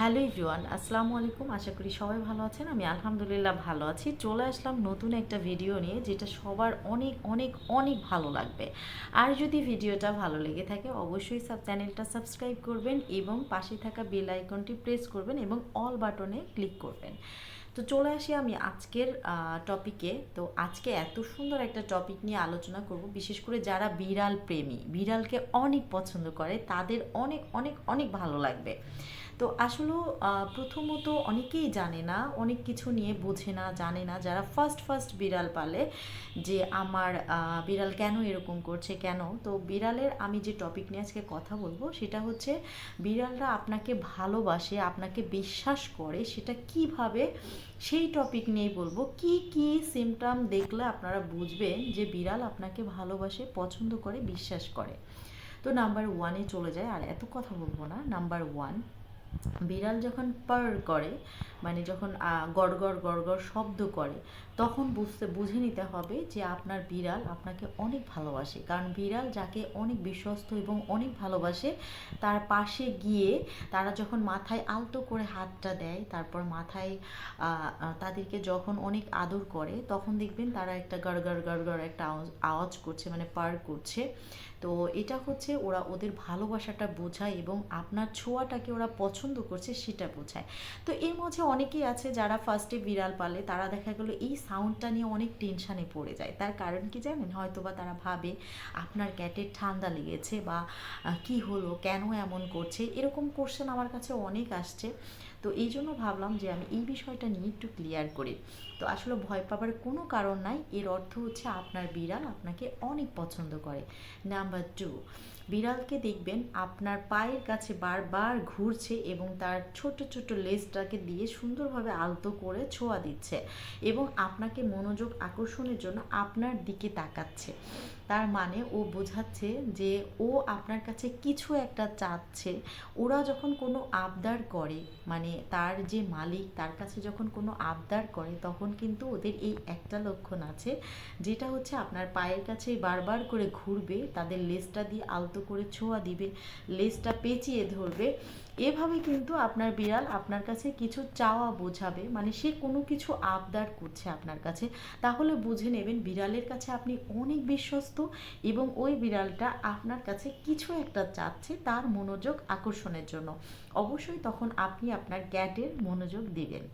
Hello everyone আসসালামু আলাইকুম। আশা করি সবাই ভালো আছেন। আমি আলহামদুলিল্লাহ ভালো আছি। চলে আসলাম নতুন একটা ভিডিও নিয়ে, যেটা সবার অনেক অনেক অনেক ভালো লাগবে। আর যদি ভিডিওটা ভালো লেগে থাকে, অবশ্যই সাব চ্যানেলটা সাবস্ক্রাইব করবেন এবং পাশে থাকা বেল আইকনটি প্রেস করবেন এবং অল বাটনে ক্লিক করবেন। তো চলে আসি আমি আজকের টপিকে তো আজকে এত সুন্দর একটা টপিক নিয়ে আলোচনা করব, বিশেষ করে যারা বিড়াল প্রেমী। বিড়ালকে অনেক পছন্দ করে, তাদের অনেক অনেক অনেক ভালো লাগবে। তো আসলে প্রথমত অনেকেই জানে না, অনেক কিছু নিয়ে বোঝে না, জানে না, যারা ফার্স্ট ফার্স্ট বিড়াল পালে যে আমার বিড়াল কেন এরকম করছে, কেন? তো বিড়ালের আমি যে টপিক নিয়ে আজকে কথা বলব, সেটা হচ্ছে বিড়ালরা আপনাকে ভালোবাসে, আপনাকে বিশ্বাস করে, সেটা কীভাবে সেই টপিক নিয়েই বলব। কি কি সিমটম দেখলে আপনারা বুঝবেন যে বিড়াল আপনাকে ভালোবাসে, পছন্দ করে, বিশ্বাস করে? তো নাম্বার ওয়ানে চলে যায়, আর এত কথা বলব না নাম্বার ওয়ান বিড়াল যখন পার করে মানে যখন গড়গড় গড়গড় শব্দ করে, তখন বুঝতে, বুঝে নিতে হবে যে আপনার বিড়াল আপনাকে অনেক ভালোবাসে। কারণ বিড়াল যাকে অনেক বিশ্বস্ত এবং অনেক ভালোবাসে, তার পাশে গিয়ে তারা যখন মাথায় আলতো করে হাতটা দেয়, তারপর মাথায় তাদেরকে যখন অনেক আদর করে, তখন দেখবেন তারা একটা গড়গড় গড়গড় একটা আওয়াজ করছে মানে পার করছে। তো এটা হচ্ছে ওরা ওদের ভালোবাসাটা বোঝায় এবং আপনার ছোঁয়াটাকে ওরা পছন্দ করছে সেটা বোঝায়। তো এর মধ্যে অনেকেই আছে যারা ফার্স্টে বিড়াল পালে, তারা দেখা গেলো এই সাউন্ডটা নিয়ে অনেক টেনশানে পড়ে যায়। তার কারণ কি জানেন? হয়তো বা তারা ভাবে, আপনার ক্যাটের ঠান্ডা লেগেছে বা কি হলো? কেন এমন করছে? এরকম কোশ্চেন আমার কাছে অনেক আসছে। তো এই জন্য ভাবলাম যে আমি এই বিষয়টা নিয়ে একটু ক্লিয়ার করি। তো আসলে ভয় পাবার কোনো কারণ নাই, এর অর্থ হচ্ছে আপনার বিড়াল আপনাকে অনেক পছন্দ করে। নাম্বার টু বিড়ালকে দেখবেন আপনার পায়ের কাছে বারবার ঘুরছে এবং তার ছোট ছোট লেজটাকে দিয়ে সুন্দরভাবে আলতো করে ছোঁয়া দিচ্ছে এবং আপনাকে মনোযোগ আকর্ষণের জন্য আপনার দিকে তাকাচ্ছে। তার মানে ও বোঝাচ্ছে যে ও আপনার কাছে কিছু একটা চাচ্ছে। ওরা যখন কোনো আবদার করে মানে তার যে মালিক, তার কাছে যখন কোনো আবদার করে, তখন কিন্তু ওদের এই একটা লক্ষণ আছে, যেটা হচ্ছে আপনার পায়ের কাছে বারবার করে ঘুরবে, তাদের লেজটা দিয়ে আলতো করে ছোঁয়া দিবে, লেজটা পেঁচিয়ে ধরবে এভাবে কিন্তু আপনার বিড়াল আপনার কাছে কিছু চাওয়া বোঝাবে মানে সে কোনো কিছু আবদার করছে আপনার কাছে, তাহলে বুঝে নেবেন বিড়ালের কাছে আপনি অনেক বিশ্বস্ত এবং ওই বিড়ালটা আপনার কাছে কিছু একটা চাচ্ছে তার মনোযোগ আকর্ষণের জন্য। অবশ্যই তখন আপনি আপনার ক্যাটের মনোযোগ দিবেন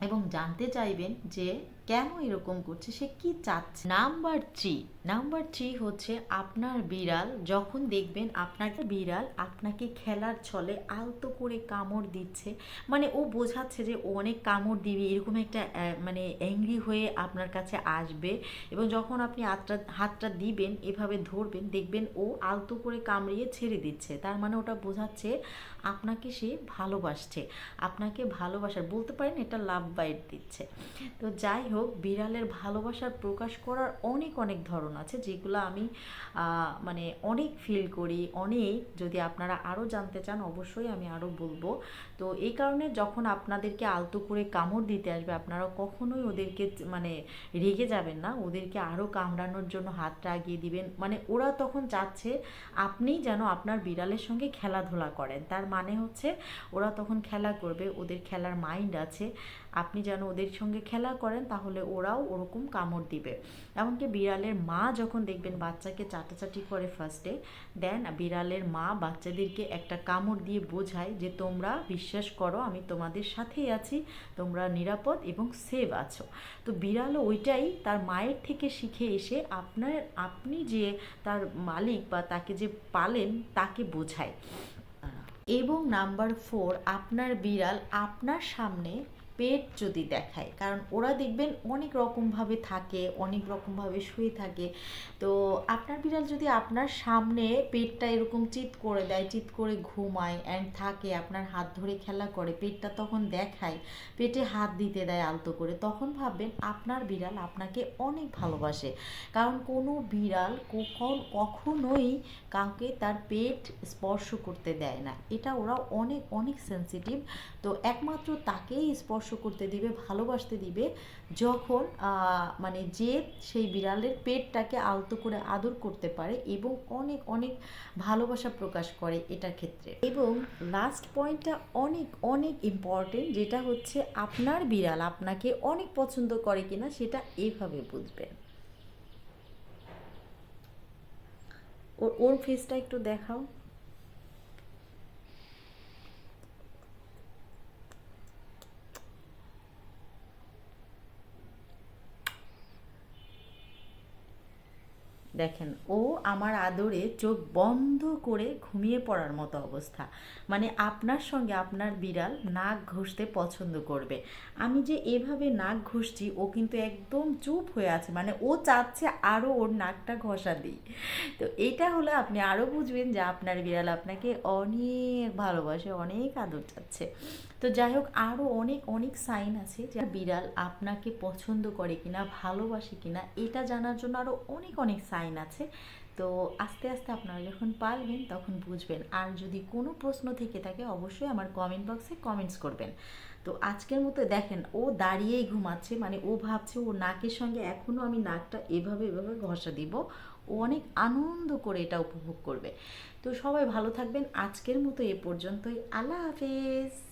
এবং জানতে চাইবেন যে কেন এরকম করছে? সে কি চাচ্ছে? নাম্বার থ্রি নাম্বার থ্রি হচ্ছে আপনার বিড়াল যখন দেখবেন আপনার বিড়াল আপনাকে খেলার ছলে আলতো করে কামড় দিচ্ছে মানে ও বোঝাচ্ছে যে ও অনেক কামড় দিবে, এরকম একটা মানে অ্যাংরি হয়ে আপনার কাছে আসবে এবং যখন আপনি হাতটা হাতটা দিবেন, এভাবে ধরবেন, দেখবেন ও আলতো করে কামড়িয়ে ছেড়ে দিচ্ছে। তার মানে ওটা বোঝাচ্ছে আপনাকে সে ভালোবাসছে, আপনাকে ভালোবাসার বলতে পারেন এটা লাভ বাইট দিচ্ছে। তো যাই হোক বিড়ালের ভালোবাসার প্রকাশ করার অনেক অনেক ধরন আছে যেগুলো আমি মানে অনেক ফিল করি, অনেক। যদি আপনারা আরও জানতে চান, অবশ্যই আমি আরও বলব। তো এই কারণে যখন আপনাদেরকে আলতো করে কামড় দিতে আসবে আপনারা কখনোই ওদেরকে মানে রেগে যাবেন না। ওদেরকে আরও কামড়ানোর জন্য হাতটা আগিয়ে দিবেন। মানে ওরা তখন চাচ্ছে আপনি যেন আপনার বিড়ালের সঙ্গে খেলাধুলা করেন। তার মানে হচ্ছে ওরা তখন খেলা করবে, ওদের খেলার মাইন্ড আছে। আপনি যেন ওদের সঙ্গে খেলা করেন, তাহলে ওরাও ওরকম কামড় দিবে। এমনকি বিড়ালের মা যখন দেখবেন বাচ্চাকে চাটাচাটি করে ফার্স্টে দেন বিড়ালের মা বাচ্চাদেরকে একটা কামড় দিয়ে বোঝায় যে তোমরা বিশ্বাস করো আমি তোমাদের সাথেই আছি তোমরা নিরাপদ এবং সেভ আছো। তো বিড়ালও ওইটাই তার মায়ের থেকে শিখে এসে আপনার আপনি যে তার মালিক বা তাকে যে পালেন তাকে বোঝায়। এবং নাম্বার ফোর আপনার বিড়াল আপনার সামনে পেট যদি দেখায়, কারণ ওরা দেখবেন অনেক রকমভাবে থাকে, অনেক রকমভাবে শুয়ে থাকে। তো আপনার বিড়াল যদি আপনার সামনে পেটটা এরকম চিৎ করে দেয়, চিৎ করে ঘুমায় অ্যান্ড থাকে, আপনার হাত ধরে খেলা করে, পেটটা তখন দেখায়, পেটে হাত দিতে দেয় আলতো করে, তখন ভাববেন আপনার বিড়াল আপনাকে অনেক ভালোবাসে। কারণ কোনো বিড়াল কখন, কখনোই কাউকে তার পেট স্পর্শ করতে দেয় না। এটা ওরা অনেক অনেক সেনসিটিভ তো একমাত্র তাকেই স্পর্শ স্পর্শ করতে দিবে, ভালোবাসতে দিবে, যখন মানে যে সেই বিড়ালের পেটটাকে আলতো করে আদর করতে পারে এবং অনেক অনেক ভালোবাসা প্রকাশ করে এটার ক্ষেত্রে। এবং লাস্ট পয়েন্টটা অনেক অনেক ইম্পর্টেন্ট যেটা হচ্ছে আপনার বিড়াল আপনাকে অনেক পছন্দ করে কিনা সেটা এইভাবে বুঝবেন। ওর ওর ফেসটা একটু দেখাও। দেখেন, ও আমার আদরে চোখ বন্ধ করে ঘুমিয়ে পড়ার মতো অবস্থা। মানে আপনার সঙ্গে আপনার বিড়াল নাক ঘষতে পছন্দ করবে। আমি যে এভাবে নাক ঘষছি, ও কিন্তু একদম চুপ হয়ে আছে। মানে ও চাচ্ছে আরও ওর নাকটা ঘষা দিই। তো এটা হলে আপনি আরও বুঝবেন যে আপনার বিড়াল আপনাকে অনেক ভালোবাসে, অনেক আদর চাচ্ছে। তো যাই হোক আরও অনেক অনেক সাইন আছে যে বিড়াল আপনাকে পছন্দ করে কিনা, ভালোবাসে কিনা, এটা জানার জন্য আরও অনেক অনেক সাইন আছে, তো আস্তে আস্তে আপনারা যখন পারবেন তখন বুঝবেন। আর যদি কোনো প্রশ্ন থেকে থাকে, অবশ্যই আমার কমেন্ট বক্সে কমেন্টস করবেন। তো আজকের মতো দেখেন, ও দাঁড়িয়েই ঘুমাচ্ছে মানে ও ভাবছে ও নাকের সঙ্গে এখনও আমি নাকটা এভাবে এভাবে ঘষা দিব। ও অনেক আনন্দ করে এটা উপভোগ করবে। তো সবাই ভালো থাকবেন। আজকের মতো এ পর্যন্তই। আল্লাহ হাফেজ।